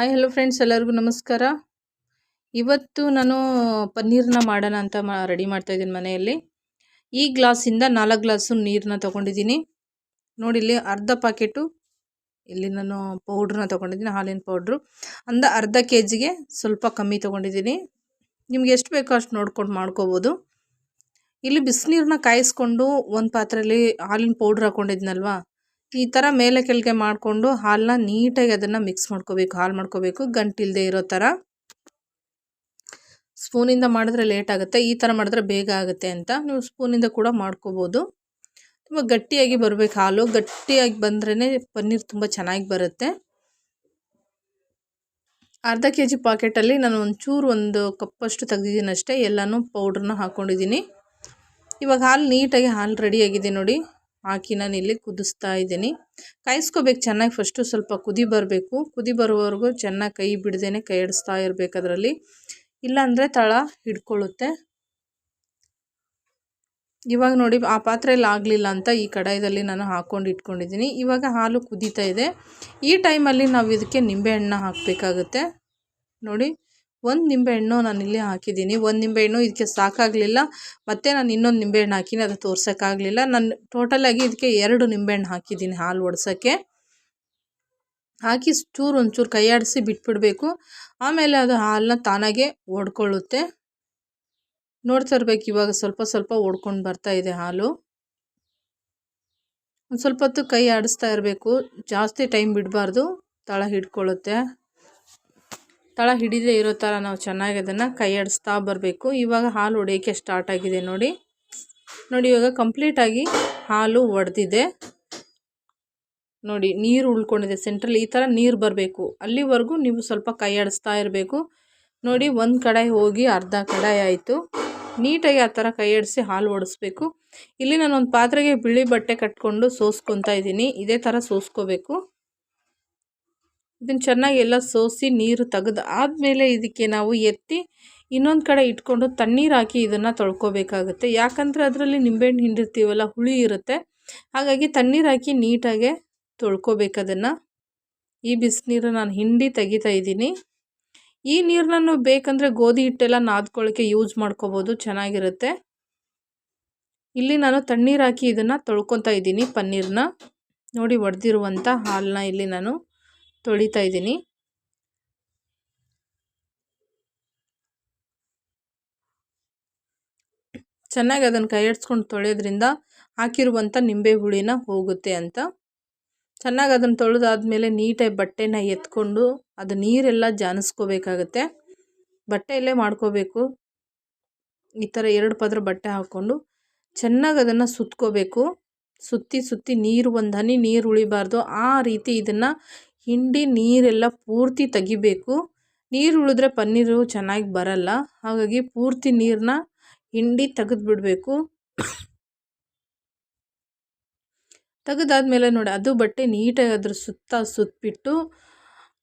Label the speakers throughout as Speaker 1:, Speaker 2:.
Speaker 1: Hi hello friends ಎಲ್ಲರಿಗೂ ನಮಸ್ಕಾರ. ಇವತ್ತು ನಾನು ಪನ್ನೀರನ್ನ ಮಾಡೋಣ ಅಂತ ರೆಡಿ ಮಾಡ್ತಾಯಿದ್ದೀನಿ ಮನೆಯಲ್ಲಿ. ಈ ಗ್ಲಾಸಿಂದ ನಾಲ್ಕು ಗ್ಲಾಸು ನೀರನ್ನ ತೊಗೊಂಡಿದ್ದೀನಿ. ನೋಡಿ, ಇಲ್ಲಿ ಅರ್ಧ ಪಾಕೆಟು ಇಲ್ಲಿ ನಾನು ಪೌಡ್ರನ್ನ ತೊಗೊಂಡಿದ್ದೀನಿ, ಹಾಲಿನ ಪೌಡ್ರು ಅಂದ ಅರ್ಧ ಕೆ ಜಿಗೆ ಸ್ವಲ್ಪ ಕಮ್ಮಿ ತೊಗೊಂಡಿದ್ದೀನಿ. ನಿಮ್ಗೆ ಎಷ್ಟು ಬೇಕೋ ಅಷ್ಟು ನೋಡ್ಕೊಂಡು ಮಾಡ್ಕೋಬೋದು. ಇಲ್ಲಿ ಬಿಸಿನೀರನ್ನ ಕಾಯಿಸ್ಕೊಂಡು ಒಂದು ಪಾತ್ರೆಯಲ್ಲಿ ಹಾಲಿನ ಪೌಡ್ರ್ ಹಾಕ್ಕೊಂಡಿದ್ನಲ್ವಾ ಈ ಥರ ಮೇಲೆ ಕೆಳಗೆ ಮಾಡಿಕೊಂಡು ಹಾಲನ್ನ ನೀಟಾಗಿ ಅದನ್ನು ಮಿಕ್ಸ್ ಮಾಡ್ಕೋಬೇಕು, ಹಾಲು ಮಾಡ್ಕೋಬೇಕು ಗಂಟಿಲ್ಲದೆ ಇರೋ ಥರ ಸ್ಪೂನಿಂದ ಮಾಡಿದ್ರೆ ಲೇಟ್ ಆಗುತ್ತೆ, ಈ ಥರ ಮಾಡಿದ್ರೆ ಬೇಗ ಆಗುತ್ತೆ ಅಂತ ನೀವು ಸ್ಪೂನಿಂದ ಕೂಡ ಮಾಡ್ಕೋಬೋದು. ತುಂಬ ಗಟ್ಟಿಯಾಗಿ ಬರಬೇಕು ಹಾಲು, ಗಟ್ಟಿಯಾಗಿ ಬಂದ್ರೇ ಪನ್ನೀರ್ ತುಂಬ ಚೆನ್ನಾಗಿ ಬರುತ್ತೆ. ಅರ್ಧ ಕೆ ಜಿ ಪಾಕೆಟಲ್ಲಿ ನಾನು ಒಂಚೂರು ಒಂದು ಕಪ್ಪಷ್ಟು ತೆಗ್ದಿದ್ದೀನಿ ಅಷ್ಟೇ ಎಲ್ಲನೂ ಪೌಡ್ರನ್ನ ಹಾಕ್ಕೊಂಡಿದ್ದೀನಿ ಇವಾಗ ಹಾಲು ನೀಟಾಗಿ, ಹಾಲು ರೆಡಿಯಾಗಿದೆ ನೋಡಿ. ಹಾಕಿ ನಾನು ಇಲ್ಲಿ ಕುದಿಸ್ತಾ ಇದ್ದೀನಿ. ಕಾಯಿಸ್ಕೋಬೇಕು, ಚೆನ್ನಾಗಿ ಫಸ್ಟು ಸ್ವಲ್ಪ ಕುದಿ ಬರಬೇಕು. ಕುದಿ ಬರೋವರೆಗೂ ಚೆನ್ನಾಗಿ ಕೈ ಬಿಡ್ದೇ ಕೈ ಆಡಿಸ್ತಾ ಇರಬೇಕು ಅದರಲ್ಲಿ. ಇಲ್ಲಾಂದರೆ ತಳ ಹಿಡ್ಕೊಳ್ಳುತ್ತೆ. ಇವಾಗ ನೋಡಿ, ಆ ಪಾತ್ರೆಯಲ್ಲಿ ಆಗಲಿಲ್ಲ ಅಂತ ಈ ಕಡಾಯದಲ್ಲಿ ನಾನು ಹಾಕ್ಕೊಂಡು ಇಟ್ಕೊಂಡಿದ್ದೀನಿ. ಇವಾಗ ಹಾಲು ಕುದೀತಾ ಇದೆ. ಈ ಟೈಮಲ್ಲಿ ನಾವು ಇದಕ್ಕೆ ನಿಂಬೆಹಣ್ಣು ಹಾಕಬೇಕಾಗುತ್ತೆ. ನೋಡಿ. ಒಂದು ನಿಂಬೆಹಣ್ಣು ನಾನು ಇಲ್ಲಿ ಹಾಕಿದ್ದೀನಿ. ಒಂದು ನಿಂಬೆಹಣ್ಣು ಇದಕ್ಕೆ ಸಾಕಾಗಲಿಲ್ಲ. ಮತ್ತು ನಾನು ಇನ್ನೊಂದು ನಿಂಬೆಹಣ್ಣು ಹಾಕಿನಿ, ಅದು ತೋರ್ಸೋಕ್ಕಾಗಲಿಲ್ಲ. ನಾನು ಟೋಟಲಾಗಿ ಇದಕ್ಕೆ ಎರಡು ನಿಂಬೆಹಣ್ಣು ಹಾಕಿದ್ದೀನಿ ಹಾಲು ಒಡ್ಸೋಕ್ಕೆ. ಹಾಕಿ ಚೂರು ಒಂಚೂರು ಕೈ ಆಡಿಸಿ ಬಿಟ್ಬಿಡಬೇಕು. ಆಮೇಲೆ ಅದು ಹಾಲನ್ನ ತಾನಾಗೆ ಒಡ್ಕೊಳ್ಳುತ್ತೆ. ನೋಡ್ತಾ ಇರ್ಬೇಕು, ಇವಾಗ ಸ್ವಲ್ಪ ಸ್ವಲ್ಪ ಓಡ್ಕೊಂಡು ಬರ್ತಾ ಇದೆ ಹಾಲು. ಒಂದು ಸ್ವಲ್ಪ ಹೊತ್ತು ಕೈ ಆಡಿಸ್ತಾ ಇರಬೇಕು. ಜಾಸ್ತಿ ಟೈಮ್ ಬಿಡಬಾರ್ದು. ತಳ ಹಿಡ್ಕೊಳ್ಳುತ್ತೆ. ತಳ ಹಿಡಿದೇ ಇರೋ ಥರ ನಾವು ಚೆನ್ನಾಗಿ ಅದನ್ನು ಕೈಯಾಡಿಸ್ತಾ ಬರಬೇಕು. ಇವಾಗ ಹಾಲು ಹೊಡೆಯೋಕ್ಕೆ ಸ್ಟಾರ್ಟ್ ಆಗಿದೆ ನೋಡಿ. ನೋಡಿ, ಇವಾಗ ಕಂಪ್ಲೀಟಾಗಿ ಹಾಲು ಒಡೆದಿದೆ. ನೋಡಿ, ನೀರು ಉಳ್ಕೊಂಡಿದೆ. ಸೆಂಟ್ರಲ್ಲಿ ಈ ಥರ ನೀರು ಬರಬೇಕು. ಅಲ್ಲಿವರೆಗೂ ನೀವು ಸ್ವಲ್ಪ ಕೈ ಆಡಿಸ್ತಾ ಇರಬೇಕು. ನೋಡಿ, ಒಂದು ಕಡಾಯಿ ಹೋಗಿ ಅರ್ಧ ಕಡಾಯಿ ಆಯಿತು. ನೀಟಾಗಿ ಆ ಥರ ಕೈಯಾಡಿಸಿ ಹಾಲು ಒಡಿಸ್ಬೇಕು. ಇಲ್ಲಿ ನಾನು ಒಂದು ಪಾತ್ರೆಗೆ ಬಿಳಿ ಬಟ್ಟೆ ಕಟ್ಕೊಂಡು ಸೋಸ್ಕೊತಾ ಇದ್ದೀನಿ. ಇದೇ ಥರ ಸೋಸ್ಕೋಬೇಕು. ಇದನ್ನು ಚೆನ್ನಾಗಿ ಎಲ್ಲ ಸೋಸಿ ನೀರು ತೆಗೆದು ಆದಮೇಲೆ ಇದಕ್ಕೆ ನಾವು ಎತ್ತಿ ಇನ್ನೊಂದು ಕಡೆ ಇಟ್ಕೊಂಡು ತಣ್ಣೀರು ಹಾಕಿ ಇದನ್ನು ತೊಳ್ಕೊಬೇಕಾಗುತ್ತೆ. ಯಾಕಂದರೆ ಅದರಲ್ಲಿ ನಿಂಬೆಹಣ್ಣು ಹಿಂಡಿರ್ತೀವಲ್ಲ, ಹುಳಿ ಇರುತ್ತೆ. ಹಾಗಾಗಿ ತಣ್ಣೀರು ಹಾಕಿ ನೀಟಾಗೆ ತೊಳ್ಕೊಬೇಕು ಅದನ್ನು. ಈ ಬಿಸಿನೀರು ನಾನು ಹಿಂಡಿ ತೆಗಿತಾ ಇದ್ದೀನಿ. ಈ ನೀರನ್ನು ಬೇಕಂದರೆ ಗೋಧಿ ಹಿಟ್ಟೆಲ್ಲ ನಾದ್ಕೊಳ್ಳೋಕ್ಕೆ ಯೂಸ್ ಮಾಡ್ಕೋಬೋದು, ಚೆನ್ನಾಗಿರುತ್ತೆ. ಇಲ್ಲಿ ನಾನು ತಣ್ಣೀರು ಹಾಕಿ ಇದನ್ನು ತೊಳ್ಕೊತಾ ಇದ್ದೀನಿ ಪನ್ನೀರನ್ನ ನೋಡಿ ಒಡೆದಿರುವಂಥ ಹಾಲನ್ನ ಇಲ್ಲಿ ನಾನು ತೊಳಿತಾ ಇದ್ದೀನಿ. ಚೆನ್ನಾಗಿ ಅದನ್ನು ಕೈಯಾಡಿಸ್ಕೊಂಡು ತೊಳೆಯೋದ್ರಿಂದ ಹಾಕಿರುವಂಥ ನಿಂಬೆ ಹುಳಿನ ಹೋಗುತ್ತೆ ಅಂತ. ಚೆನ್ನಾಗಿ ಅದನ್ನು ತೊಳೆದಾದ್ಮೇಲೆ ನೀಟಾಗಿ ಬಟ್ಟೆನ ಎತ್ಕೊಂಡು ಅದು ನೀರೆಲ್ಲ ಜಾನಿಸ್ಕೋಬೇಕಾಗತ್ತೆ. ಬಟ್ಟೆಯಲ್ಲೇ ಮಾಡ್ಕೋಬೇಕು. ಈ ಥರ ಎರಡು ಪದರ ಬಟ್ಟೆ ಹಾಕ್ಕೊಂಡು ಚೆನ್ನಾಗಿ ಅದನ್ನು ಸುತ್ಕೋಬೇಕು. ಸುತ್ತಿ ಸುತ್ತಿ ನೀರು, ಒಂದು ಹನಿ ನೀರು ಉಳಿಬಾರ್ದು. ಆ ರೀತಿ ಇದನ್ನು ಹಿಂಡಿ ನೀರೆಲ್ಲ ಪೂರ್ತಿ ತೆಗಿಬೇಕು. ನೀರು ಉಳಿದ್ರೆ ಪನ್ನೀರು ಚೆನ್ನಾಗಿ ಬರಲ್ಲ. ಹಾಗಾಗಿ ಪೂರ್ತಿ ನೀರನ್ನ ಹಿಂಡಿ ತೆಗೆದು ಬಿಡಬೇಕು ತೆಗೆದಾದ್ಮೇಲೆ ನೋಡಿ, ಅದು ಬಟ್ಟೆ ನೀಟಾಗಿ ಅದ್ರ ಸುತ್ತ ಸುತ್ತಬಿಟ್ಟು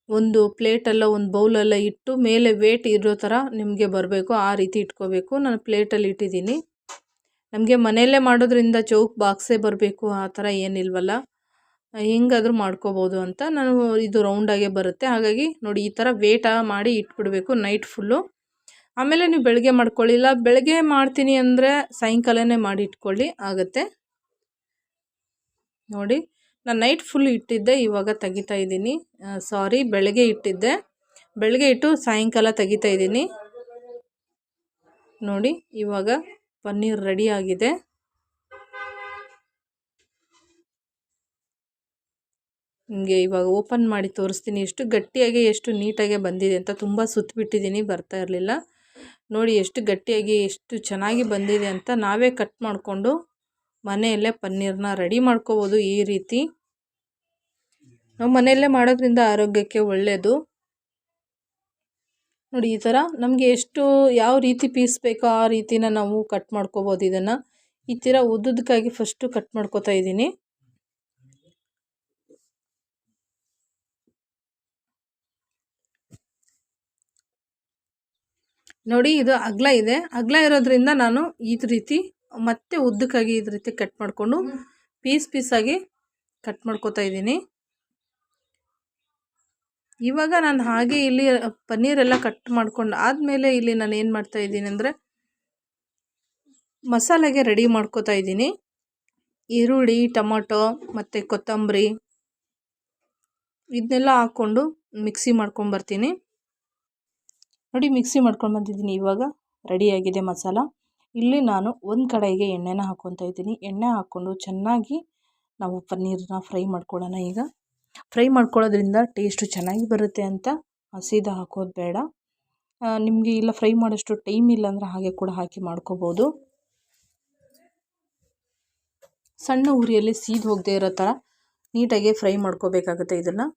Speaker 1: ಒಂದು ಪ್ಲೇಟೆಲ್ಲ, ಒಂದು ಬೌಲೆಲ್ಲ ಇಟ್ಟು ಮೇಲೆ ವೇಟ್ ಇರೋ ಥರ ನಿಮಗೆ ಬರಬೇಕು. ಆ ರೀತಿ ಇಟ್ಕೋಬೇಕು. ನಾನು ಪ್ಲೇಟಲ್ಲಿ ಇಟ್ಟಿದ್ದೀನಿ. ನಮಗೆ ಮನೆಯಲ್ಲೇ ಮಾಡೋದ್ರಿಂದ ಚೌಕ್ ಬಾಕ್ಸೇ ಬರಬೇಕು. ಆ ಥರ ಏನಿಲ್ವಲ್ಲ. ಹೆಂಗಾದ್ರೂ ಮಾಡ್ಕೋಬೋದು ಅಂತ ನಾನು ಇದು ರೌಂಡಾಗೆ ಬರುತ್ತೆ. ಹಾಗಾಗಿ ನೋಡಿ ಈ ಥರ ವೇಟ ಮಾಡಿ ಇಟ್ಬಿಡಬೇಕು ನೈಟ್ ಫುಲ್ಲು ಆಮೇಲೆ ನೀವು ಬೆಳಗ್ಗೆ ಮಾಡ್ಕೊಳ್ಳಿಲ್ಲ ಬೆಳಗ್ಗೆ ಮಾಡ್ತೀನಿ ಅಂದರೆ ಸಾಯಂಕಾಲನೇ ಮಾಡಿ ಇಟ್ಕೊಳ್ಳಿ, ಆಗುತ್ತೆ. ನೋಡಿ, ನಾನು ನೈಟ್ ಫುಲ್ ಇಟ್ಟಿದ್ದೆ, ಇವಾಗ ತೆಗಿತಾ ಇದ್ದೀನಿ. ಸಾರಿ ಬೆಳಗ್ಗೆ ಇಟ್ಟಿದ್ದೆ. ಬೆಳಗ್ಗೆ ಇಟ್ಟು ಸಾಯಂಕಾಲ ತೆಗಿತಾ ಇದ್ದೀನಿ. ನೋಡಿ, ಇವಾಗ ಪನ್ನೀರ್ ರೆಡಿ ಆಗಿದೆ. ನಿಮಗೆ ಇವಾಗ ಓಪನ್ ಮಾಡಿ ತೋರಿಸ್ತೀನಿ. ಎಷ್ಟು ಗಟ್ಟಿಯಾಗಿ, ಎಷ್ಟು ನೀಟಾಗಿ ಬಂದಿದೆ ಅಂತ ತುಂಬ ಸುತ್ತಿಬಿಟ್ಟಿದ್ದೀನಿ ಬರ್ತಾ ಇರಲಿಲ್ಲ. ನೋಡಿ ಎಷ್ಟು ಗಟ್ಟಿಯಾಗಿ, ಎಷ್ಟು ಚೆನ್ನಾಗಿ ಬಂದಿದೆ ಅಂತ ನಾವೇ ಕಟ್ ಮಾಡಿಕೊಂಡು ಮನೆಯಲ್ಲೇ ಪನ್ನೀರನ್ನ ರೆಡಿ ಮಾಡ್ಕೋಬೋದು ಈ ರೀತಿ. ನಾವು ಮನೆಯಲ್ಲೇ ಮಾಡೋದ್ರಿಂದ ಆರೋಗ್ಯಕ್ಕೆ ಒಳ್ಳೆಯದು ನೋಡಿ ಈ ಥರ ನಮಗೆ ಎಷ್ಟು, ಯಾವ ರೀತಿ ಪೀಸ್ ಬೇಕೋ ಆ ರೀತಿನ ನಾವು ಕಟ್ ಮಾಡ್ಕೋಬೋದು ಇದನ್ನು. ಈ ಥರ ಉದ್ದುದಕ್ಕಾಗಿ ಫಸ್ಟು ಕಟ್ ಮಾಡ್ಕೋತಾ ಇದ್ದೀನಿ. ನೋಡಿ ಇದು ಅಗ್ಲ ಇದೆ. ಅಗ್ಲ ಇರೋದ್ರಿಂದ ನಾನು ಈ ರೀತಿ ಮತ್ತೆ ಉದ್ದಕ್ಕಾಗಿ ಈ ರೀತಿ ಕಟ್ ಮಾಡಿಕೊಂಡು ಪೀಸ್ ಪೀಸಾಗಿ ಕಟ್ ಮಾಡ್ಕೋತಾ ಇದ್ದೀನಿ. ಇವಾಗ ನಾನು ಹಾಗೆ ಇಲ್ಲಿ ಪನ್ನೀರೆಲ್ಲ ಕಟ್ ಮಾಡ್ಕೊಂಡು ಆದಮೇಲೆ ಇಲ್ಲಿ ನಾನು ಏನು ಮಾಡ್ತಾ ಇದ್ದೀನಿ ಅಂದರೆ ಮಸಾಲೆಗೆ ರೆಡಿ ಮಾಡ್ಕೋತಾ ಇದ್ದೀನಿ. ಈರುಳ್ಳಿ ಟೊಮೊಟೊ ಮತ್ತು ಕೊತ್ತಂಬರಿ ಇದನ್ನೆಲ್ಲ ಹಾಕ್ಕೊಂಡು ಮಿಕ್ಸಿ ಮಾಡ್ಕೊಂಬರ್ತೀನಿ ನೋಡಿ ಮಿಕ್ಸಿ ಮಾಡ್ಕೊಂಡು ಬಂದಿದ್ದೀನಿ. ಇವಾಗ ರೆಡಿಯಾಗಿದೆ ಮಸಾಲ. ಇಲ್ಲಿ ನಾನು ಒಂದು ಕಡೆಗೆ ಎಣ್ಣೆನ ಹಾಕ್ಕೊತಾ ಇದ್ದೀನಿ. ಎಣ್ಣೆ ಹಾಕ್ಕೊಂಡು ಚೆನ್ನಾಗಿ ನಾವು ಪನ್ನೀರನ್ನ ಫ್ರೈ ಮಾಡ್ಕೊಳ್ಳೋಣ ಈಗ. ಫ್ರೈ ಮಾಡ್ಕೊಳ್ಳೋದ್ರಿಂದ ಟೇಸ್ಟು ಚೆನ್ನಾಗಿ ಬರುತ್ತೆ ಅಂತ ಹಸಿದ ಹಾಕೋದು ಬೇಡ. ನಿಮಗೆ ಇಲ್ಲ ಫ್ರೈ ಮಾಡೋಷ್ಟು ಟೈಮ್ ಇಲ್ಲ ಅಂದರೆ ಹಾಗೆ ಕೂಡ ಹಾಕಿ ಮಾಡ್ಕೋಬೋದು. ಸಣ್ಣ ಉರಿಯಲ್ಲಿ ಸೀದ್ ಹೋಗದೆ ಇರೋ ಥರ ನೀಟಾಗಿ ಫ್ರೈ ಮಾಡ್ಕೋಬೇಕಾಗುತ್ತೆ ಇದನ್ನು.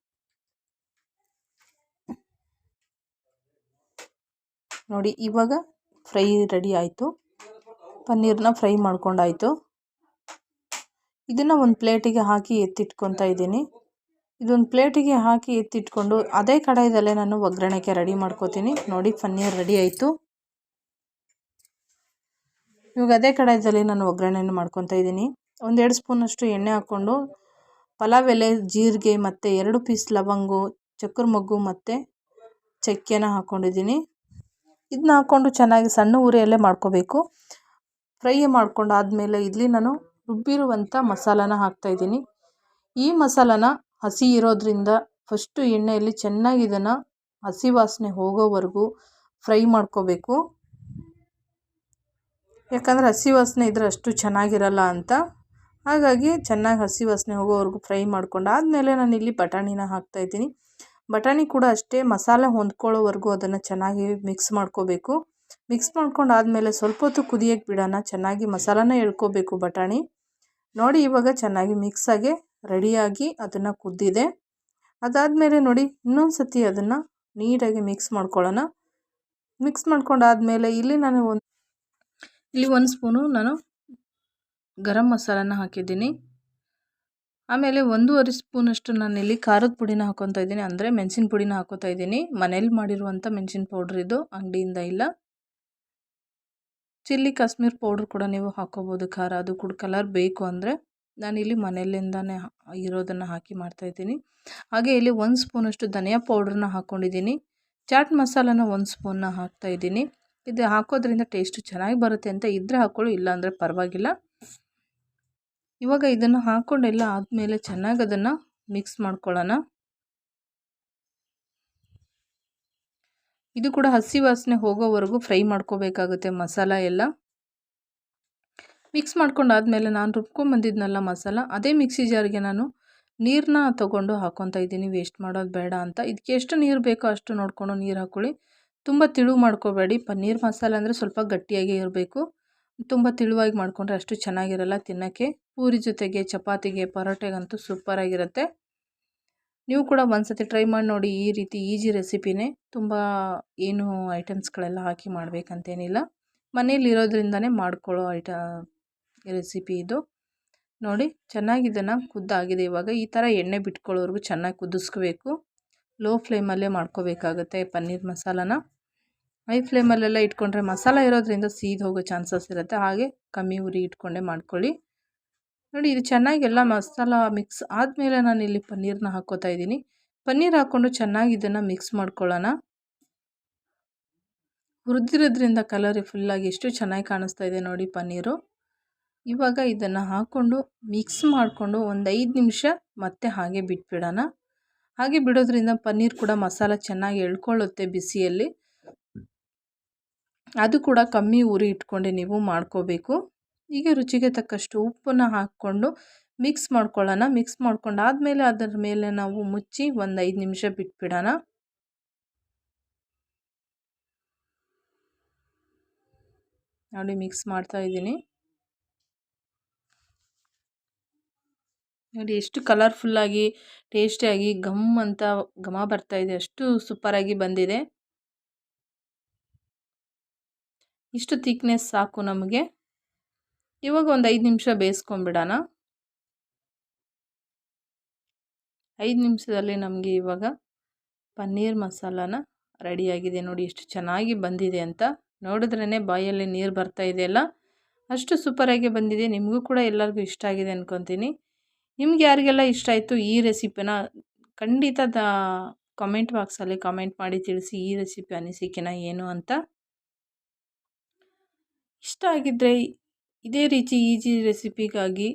Speaker 1: ನೋಡಿ, ಇವಾಗ ಫ್ರೈ ರೆಡಿ ಆಯಿತು. ಪನ್ನೀರನ್ನ ಫ್ರೈ ಮಾಡ್ಕೊಂಡಾಯಿತು. ಇದನ್ನು ಒಂದು ಪ್ಲೇಟಿಗೆ ಹಾಕಿ ಎತ್ತಿಟ್ಕೊತಾ ಇದ್ದೀನಿ. ಇದೊಂದು ಪ್ಲೇಟಿಗೆ ಹಾಕಿ ಎತ್ತಿಟ್ಕೊಂಡು ಅದೇ ಕಡಾಯದಲ್ಲೇ ನಾನು ಒಗ್ಗರಣೆಗೆ ರೆಡಿ ಮಾಡ್ಕೋತೀನಿ. ನೋಡಿ, ಪನ್ನೀರ್ ರೆಡಿ ಆಯಿತು. ಇವಾಗ ಅದೇ ಕಡಾಯದಲ್ಲಿ ನಾನು ಒಗ್ಗರಣೆಯನ್ನು ಮಾಡ್ಕೊತಾ ಇದ್ದೀನಿ. ಒಂದೆರಡು ಸ್ಪೂನಷ್ಟು ಎಣ್ಣೆ ಹಾಕ್ಕೊಂಡು, ಪಲಾವ್ ಎಲೆ, ಜೀರಿಗೆ ಮತ್ತು ಎರಡು ಪೀಸ್ ಲವಂಗು ಚಕ್ರ ಮೊಗ್ಗು ಮತ್ತು ಚಕ್ಕೆನ ಹಾಕ್ಕೊಂಡಿದ್ದೀನಿ ಇದನ್ನ ಹಾಕ್ಕೊಂಡು ಚೆನ್ನಾಗಿ ಸಣ್ಣ ಉರಿಯಲ್ಲೇ ಮಾಡ್ಕೋಬೇಕು. ಫ್ರೈ ಮಾಡ್ಕೊಂಡು ಆದಮೇಲೆ ಇಲ್ಲಿ ನಾನು ರುಬ್ಬಿರುವಂಥ ಮಸಾಲಾನ ಹಾಕ್ತಾಯಿದ್ದೀನಿ ಈ ಮಸಾಲಾನ ಹಸಿ ಇರೋದ್ರಿಂದ ಫಸ್ಟು ಎಣ್ಣೆಯಲ್ಲಿ ಚೆನ್ನಾಗಿ ಇದನ್ನು ಹಸಿ ವಾಸನೆ ಹೋಗೋವರೆಗೂ ಫ್ರೈ ಮಾಡ್ಕೋಬೇಕು. ಯಾಕಂದರೆ ಹಸಿ ವಾಸನೆ ಇದ್ದರೆ ಅಷ್ಟು ಚೆನ್ನಾಗಿರಲ್ಲ ಅಂತ. ಹಾಗಾಗಿ ಚೆನ್ನಾಗಿ ಹಸಿ ವಾಸನೆ ಹೋಗೋವರೆಗೂ ಫ್ರೈ ಮಾಡ್ಕೊಂಡು ಆದಮೇಲೆ ನಾನು ಇಲ್ಲಿ ಬಟಾಣಿನ ಹಾಕ್ತಾಯಿದ್ದೀನಿ ಬಟಾಣಿ ಕೂಡ ಅಷ್ಟೇ ಮಸಾಲೆ ಹೊಂದ್ಕೊಳ್ಳೋವರೆಗೂ ಅದನ್ನು ಚೆನ್ನಾಗಿ ಮಿಕ್ಸ್ ಮಾಡ್ಕೋಬೇಕು. ಮಿಕ್ಸ್ ಮಾಡ್ಕೊಂಡು ಆದಮೇಲೆ ಸ್ವಲ್ಪ ಹೊತ್ತು ಕುದಿಯೋಕ್ಕೆ ಬಿಡೋಣ, ಚೆನ್ನಾಗಿ ಮಸಾಲಾನ ಎಳ್ಕೋಬೇಕು ಬಟಾಣಿ. ನೋಡಿ ಇವಾಗ ಚೆನ್ನಾಗಿ ಮಿಕ್ಸಾಗಿ ರೆಡಿಯಾಗಿ ಅದನ್ನು ಕುದ್ದಿದೆ. ಅದಾದಮೇಲೆ ನೋಡಿ ಇನ್ನೊಂದು ಸತಿ ಅದನ್ನು ನೀಟಾಗಿ ಮಿಕ್ಸ್ ಮಾಡ್ಕೊಳ್ಳೋಣ. ಮಿಕ್ಸ್ ಮಾಡ್ಕೊಂಡಾದಮೇಲೆ ಇಲ್ಲಿ ನಾನು ಒಂದು, ಇಲ್ಲಿ ಒಂದು ಸ್ಪೂನು ನಾನು ಗರಂ ಮಸಾಲಾನ ಹಾಕಿದ್ದೀನಿ. ಆಮೇಲೆ ಒಂದೂವರೆ ಸ್ಪೂನಷ್ಟು ನಾನಿಲ್ಲಿ ಖಾರದ ಪುಡಿನ ಹಾಕೊತಾ ಇದ್ದೀನಿ. ಅಂದರೆ ಮೆಣಸಿನ ಪುಡಿನ ಹಾಕೋತಾ ಇದ್ದೀನಿ. ಮನೇಲಿ ಮಾಡಿರುವಂಥ ಮೆಣಸಿನ ಪೌಡ್ರ್ ಇದು, ಅಂಗಡಿಯಿಂದ ಇಲ್ಲ. ಚಿಲ್ಲಿ ಕಾಶ್ಮೀರ್ ಪೌಡ್ರ್ ಕೂಡ ನೀವು ಹಾಕೋಬೋದು ಖಾರ. ಅದು ಕೂಡ ಕಲರ್ ಬೇಕು ಅಂದರೆ ನಾನಿಲ್ಲಿ ಮನೆಯಲ್ಲಿಂದನೇ ಇರೋದನ್ನು ಹಾಕಿ ಮಾಡ್ತಾಯಿದ್ದೀನಿ ಹಾಗೆ ಇಲ್ಲಿ ಒಂದು ಸ್ಪೂನಷ್ಟು ಧನಿಯಾ ಪೌಡ್ರನ್ನ ಹಾಕ್ಕೊಂಡಿದ್ದೀನಿ ಚಾಟ್ ಮಸಾಲನ ಒಂದು ಸ್ಪೂನ್ನ ಹಾಕ್ತಾಯಿದ್ದೀನಿ ಇದು ಹಾಕೋದ್ರಿಂದ ಟೇಸ್ಟು ಚೆನ್ನಾಗಿ ಬರುತ್ತೆ ಅಂತ ಇದ್ದರೆ ಹಾಕ್ಕೊಳ್ಳಿ ಇಲ್ಲ ಅಂದರೆ ಪರವಾಗಿಲ್ಲ. ಇವಾಗ ಇದನ್ನು ಹಾಕ್ಕೊಂಡೆಲ್ಲ ಆದಮೇಲೆ ಚೆನ್ನಾಗಿ ಅದನ್ನು ಮಿಕ್ಸ್ ಮಾಡ್ಕೊಳ್ಳೋಣ. ಇದು ಕೂಡ ಹಸಿ ವಾಸನೆ ಹೋಗೋವರೆಗೂ ಫ್ರೈ ಮಾಡ್ಕೋಬೇಕಾಗುತ್ತೆ ಮಸಾಲ ಎಲ್ಲ. ಮಿಕ್ಸ್ ಮಾಡ್ಕೊಂಡಾದಮೇಲೆ ನಾನು ರುಬ್ಕೊಂಬಂದಿದ್ನಲ್ಲ ಮಸಾಲ, ಅದೇ ಮಿಕ್ಸಿ ಜಾರಿಗೆ ನಾನು ನೀರನ್ನ ತೊಗೊಂಡು ಹಾಕ್ಕೊತಾ ಇದ್ದೀನಿ ವೇಸ್ಟ್ ಮಾಡೋದು ಬೇಡ ಅಂತ. ಇದಕ್ಕೆ ಎಷ್ಟು ನೀರು ಬೇಕೋ ಅಷ್ಟು ನೋಡಿಕೊಂಡು ನೀರು ಹಾಕ್ಕೊಳ್ಳಿ ತುಂಬ ತಿಳು ಮಾಡ್ಕೋಬೇಡಿ. ಪನ್ನೀರ್ ಮಸಾಲ ಅಂದರೆ ಸ್ವಲ್ಪ ಗಟ್ಟಿಯಾಗೇ ಇರಬೇಕು. ತುಂಬ ತಿಳುವಾಗಿ ಮಾಡಿಕೊಂಡ್ರೆ ಅಷ್ಟು ಚೆನ್ನಾಗಿರಲ್ಲ ತಿನ್ನೋಕ್ಕೆ. ಪೂರಿ ಜೊತೆಗೆ ಚಪಾತಿಗೆ ಪರೋಟೆಗಂತೂ ಸೂಪರಾಗಿರುತ್ತೆ. ನೀವು ಕೂಡ ಒಂದ್ಸತಿ ಟ್ರೈ ಮಾಡಿ ನೋಡಿ ಈ ರೀತಿ ಈಜಿ ರೆಸಿಪಿನೇ. ತುಂಬ ಏನು ಐಟಮ್ಸ್ಗಳೆಲ್ಲ ಹಾಕಿ ಮಾಡಬೇಕಂತೇನಿಲ್ಲ. ಮನೇಲಿರೋದ್ರಿಂದನೇ ಮಾಡ್ಕೊಳ್ಳೋ ಐಟ, ರೆಸಿಪಿ ಇದು. ನೋಡಿ ಚೆನ್ನಾಗಿ ಇದನ್ನು ಕುದ್ದಾಗಿದೆ ಇವಾಗ. ಈ ಥರ ಎಣ್ಣೆ ಬಿಟ್ಕೊಳ್ಳೋವರೆಗೂ ಚೆನ್ನಾಗಿ ಕುದಿಸ್ಕೋಬೇಕು. ಲೋ ಫ್ಲೇಮಲ್ಲೇ ಮಾಡ್ಕೋಬೇಕಾಗುತ್ತೆ ಪನ್ನೀರ್ ಮಸಾಲಾನ. ಹೈ ಫ್ಲೇಮಲ್ಲೆಲ್ಲ ಇಟ್ಕೊಂಡ್ರೆ ಮಸಾಲ ಇರೋದ್ರಿಂದ ಸೀದ್ ಹೋಗೋ ಚಾನ್ಸಸ್ ಇರುತ್ತೆ. ಹಾಗೆ ಕಮ್ಮಿ ಉರಿ ಇಟ್ಕೊಂಡೇ ಮಾಡ್ಕೊಳ್ಳಿ. ನೋಡಿ, ಇದು ಚೆನ್ನಾಗಿ ಎಲ್ಲ ಮಸಾಲ ಮಿಕ್ಸ್ ಆದಮೇಲೆ ನಾನು ಇಲ್ಲಿ ಪನ್ನೀರನ್ನ ಹಾಕೋತಾ ಇದ್ದೀನಿ. ಪನ್ನೀರ್ ಹಾಕ್ಕೊಂಡು ಚೆನ್ನಾಗಿ ಇದನ್ನು ಮಿಕ್ಸ್ ಮಾಡ್ಕೊಳ್ಳೋಣ. ಹುರಿದಿರೋದ್ರಿಂದ ಕಲರ್ ಫುಲ್ಲಾಗಿ ಎಷ್ಟು ಚೆನ್ನಾಗಿ ಕಾಣಿಸ್ತಾ ಇದೆ ನೋಡಿ ಪನ್ನೀರು. ಇವಾಗ ಇದನ್ನು ಹಾಕ್ಕೊಂಡು ಮಿಕ್ಸ್ ಮಾಡಿಕೊಂಡು ಒಂದು ಐದು ನಿಮಿಷ ಮತ್ತೆ ಹಾಗೆ ಬಿಟ್ಬಿಡೋಣ. ಹಾಗೆ ಬಿಡೋದ್ರಿಂದ ಪನ್ನೀರ್ ಕೂಡ ಮಸಾಲ ಚೆನ್ನಾಗಿ ಎಳ್ಕೊಳ್ಳುತ್ತೆ ಬಿಸಿಯಲ್ಲಿ. ಅದು ಕೂಡ ಕಮ್ಮಿ ಉರಿ ಇಟ್ಕೊಂಡೆ ನೀವು ಮಾಡ್ಕೋಬೇಕು. ಈಗ ರುಚಿಗೆ ತಕ್ಕಷ್ಟು ಉಪ್ಪನ್ನು ಹಾಕ್ಕೊಂಡು ಮಿಕ್ಸ್ ಮಾಡ್ಕೊಳ್ಳೋಣ. ಮಿಕ್ಸ್ ಮಾಡ್ಕೊಂಡು ಆದಮೇಲೆ ಅದರ ಮೇಲೆ ನಾವು ಮುಚ್ಚಿ ಒಂದು ಐದು ನಿಮಿಷ ಬಿಟ್ಬಿಡೋಣ. ನೋಡಿ ಮಿಕ್ಸ್ ಮಾಡ್ತಾ ಇದ್ದೀನಿ. ನೋಡಿ ಎಷ್ಟು ಕಲರ್ಫುಲ್ಲಾಗಿ ಟೇಸ್ಟಿಯಾಗಿ ಗಮ್ ಅಂತ ಘಮ ಬರ್ತಾ ಇದೆ. ಅಷ್ಟು ಸೂಪರಾಗಿ ಬಂದಿದೆ. ಇಷ್ಟು ತಿಕ್ನೆಸ್ ಸಾಕು ನಮಗೆ. ಇವಾಗ ಒಂದು ಐದು ನಿಮಿಷ ಬೇಯಿಸ್ಕೊಂಬಿಡೋಣ ಐದು ನಿಮಿಷದಲ್ಲಿ ನಮಗೆ ಇವಾಗ ಪನ್ನೀರ್ ಮಸಾಲಾನ ರೆಡಿಯಾಗಿದೆ ನೋಡಿ ಎಷ್ಟು ಚೆನ್ನಾಗಿ ಬಂದಿದೆ ಅಂತ. ನೋಡಿದ್ರೇ ಬಾಯಲ್ಲಿ ನೀರು ಬರ್ತಾ ಇದೆಯಲ್ಲ ಅಷ್ಟು ಸೂಪರಾಗಿ ಬಂದಿದೆ. ನಿಮಗೂ ಕೂಡ ಎಲ್ಲರಿಗೂ ಇಷ್ಟ ಆಗಿದೆ ಅಂದ್ಕೊತೀನಿ ನಿಮ್ಗೆ ಯಾರಿಗೆಲ್ಲ ಇಷ್ಟ ಆಯಿತು ಈ ರೆಸಿಪಿನ ಖಂಡಿತ ಕಮೆಂಟ್ ಬಾಕ್ಸಲ್ಲಿ ಕಮೆಂಟ್ ಮಾಡಿ ತಿಳಿಸಿ ಈ ರೆಸಿಪಿ ಅನಿಸಿಕೆನ ಏನು ಅಂತ. ಇಷ್ಟ ಆಗಿದ್ದರೆ ಇದೇ ರೀತಿ ಈಜಿ ರೆಸಿಪಿಗಾಗಿ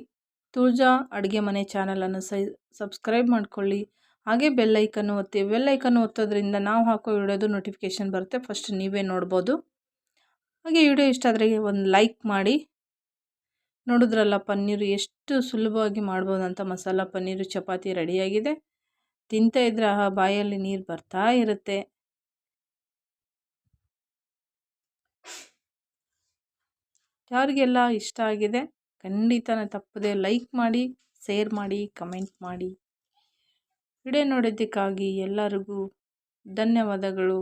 Speaker 1: ತುಳಜಾ ಅಡುಗೆ ಮನೆ ಚಾನಲನ್ನು ಸೈ, ಸಬ್ಸ್ಕ್ರೈಬ್ ಮಾಡ್ಕೊಳ್ಳಿ. ಹಾಗೆ ಬೆಲ್ಲೈಕನ್ನು ಒತ್ತಿ ಬೆಲ್ಲೈಕನ್ನು ಒತ್ತೋದ್ರಿಂದ ನಾವು ಹಾಕೋ ವಿಡಿಯೋದು ನೋಟಿಫಿಕೇಷನ್ ಬರುತ್ತೆ. ಫಸ್ಟ್ ನೀವೇ ನೋಡ್ಬೋದು. ಹಾಗೆ ವಿಡಿಯೋ ಇಷ್ಟ ಆದರೆ ಒಂದು ಲೈಕ್ ಮಾಡಿ. ನೋಡಿದ್ರಲ್ಲ ಪನ್ನೀರು ಎಷ್ಟು ಸುಲಭವಾಗಿ ಮಾಡ್ಬೋದು ಅಂತ ಮಸಾಲ ಪನ್ನೀರು, ಚಪಾತಿ ರೆಡಿಯಾಗಿದೆ. ತಿಂತಾ ಇದ್ರೆ ಆ ಬಾಯಲ್ಲಿ ನೀರು ಬರ್ತಾ ಇರುತ್ತೆ. ಯಾರಿಗೆಲ್ಲ ಇಷ್ಟ ಆಗಿದೆ, ಖಂಡಿತ ತಪ್ಪದೆ ಲೈಕ್ ಮಾಡಿ ಶೇರ್ ಮಾಡಿ ಕಮೆಂಟ್ ಮಾಡಿ. ವಿಡಿಯೋ ನೋಡಿದ್ದಕ್ಕಾಗಿ ಎಲ್ಲರಿಗೂ ಧನ್ಯವಾದಗಳು.